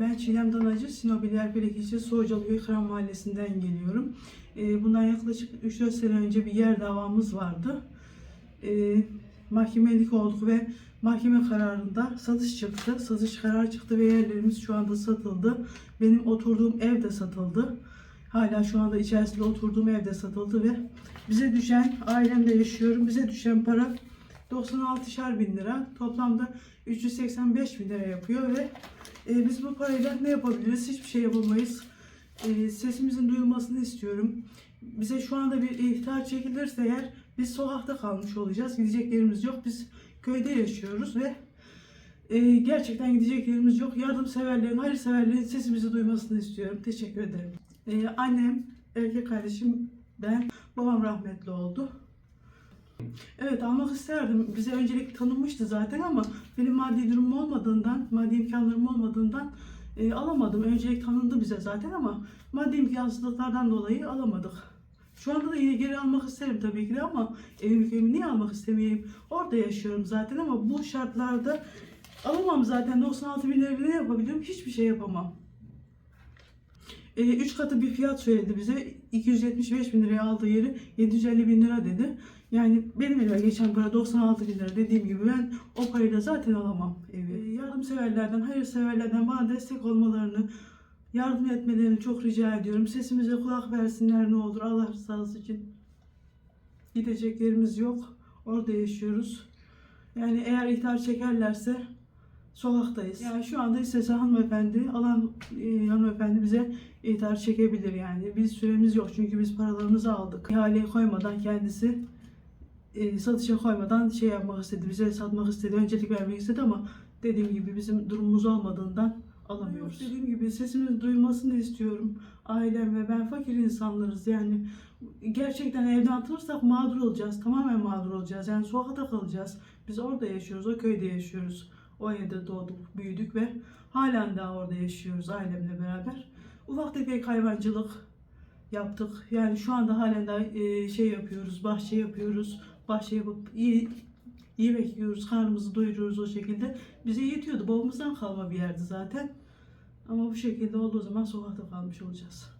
Ben Çiğdem Danacı, Sinop İlerfelek ilçesi Soğucalıköy Kıran Mahallesi'nden geliyorum. Ee, bundan yaklaşık 3-4 sene önce bir yer davamız vardı. Ee, mahkemelik olduk ve mahkeme kararında satış çıktı. Satış kararı çıktı ve yerlerimiz şu anda satıldı. Benim oturduğum ev de satıldı. Hala şu anda içerisinde oturduğum evde satıldı ve bize düşen, ailemde yaşıyorum, bize düşen para 96'şar bin lira. Toplamda 385 bin lira yapıyor ve e, biz bu parayla ne yapabiliriz? Hiçbir şey yapamayız. E, sesimizin duyulmasını istiyorum. Bize şu anda bir ihtar çekilirse eğer biz sokakta kalmış olacağız. Gidecek yerimiz yok. Biz köyde yaşıyoruz ve e, gerçekten gidecek yerimiz yok. Yardımseverlerin, hayırseverlerin sesimizi duymasını istiyorum. Teşekkür ederim. E, annem, erkek kardeşim, ben, babam rahmetli oldu. Evet almak isterdim. Bize öncelik tanınmıştı zaten ama benim maddi durumum olmadığından, maddi imkanlarım olmadığından e, alamadım. Öncelik tanındı bize zaten ama maddi imkansızlıklardan dolayı alamadık. Şu anda da geri almak isterim tabii ki de ama evimi köyümü niye almak istemeyeyim? Orada yaşıyorum zaten ama bu şartlarda alamam zaten. 96 bin lira ne yapabilirim? Hiçbir şey yapamam. 3 katı bir fiyat söyledi bize. 275 bin liraya aldığı yeri 750 bin lira dedi. Yani benim elime geçen para 96 bin lira dediğim gibi ben o parayla zaten alamam evi. Yardımseverlerden, hayırseverlerden bana destek olmalarını, yardım etmelerini çok rica ediyorum. Sesimize kulak versinler ne olur Allah rızası için. Gidecek yerimiz yok. Orada yaşıyoruz. Yani eğer ihtar çekerlerse sokaktayız. Yani şu anda istese hanımefendi, alan e, hanımefendi bize ihtar çekebilir yani. Biz süremiz yok çünkü biz paralarımızı aldık. İhaleye koymadan kendisi e, satışa koymadan şey yapmak istedi, bize satmak istedi, öncelik vermek istedi ama dediğim gibi bizim durumumuz olmadığından alamıyoruz. Dediğim gibi sesimiz duyulmasını istiyorum. Ailem ve ben fakir insanlarız yani. Gerçekten evden atılırsak mağdur olacağız. Tamamen mağdur olacağız. Yani sokakta kalacağız. Biz orada yaşıyoruz, o köyde yaşıyoruz. O evde doğduk, büyüdük ve halen daha orada yaşıyoruz ailemle beraber. Ufak tefek hayvancılık yaptık. Yani şu anda halen daha e, şey yapıyoruz, bahçe yapıyoruz. Bahçe yapıp iyi yemek yiyoruz, karnımızı doyuruyoruz o şekilde. Bize yetiyordu. Babamızdan kalma bir yerdi zaten. Ama bu şekilde olduğu zaman sokakta kalmış olacağız.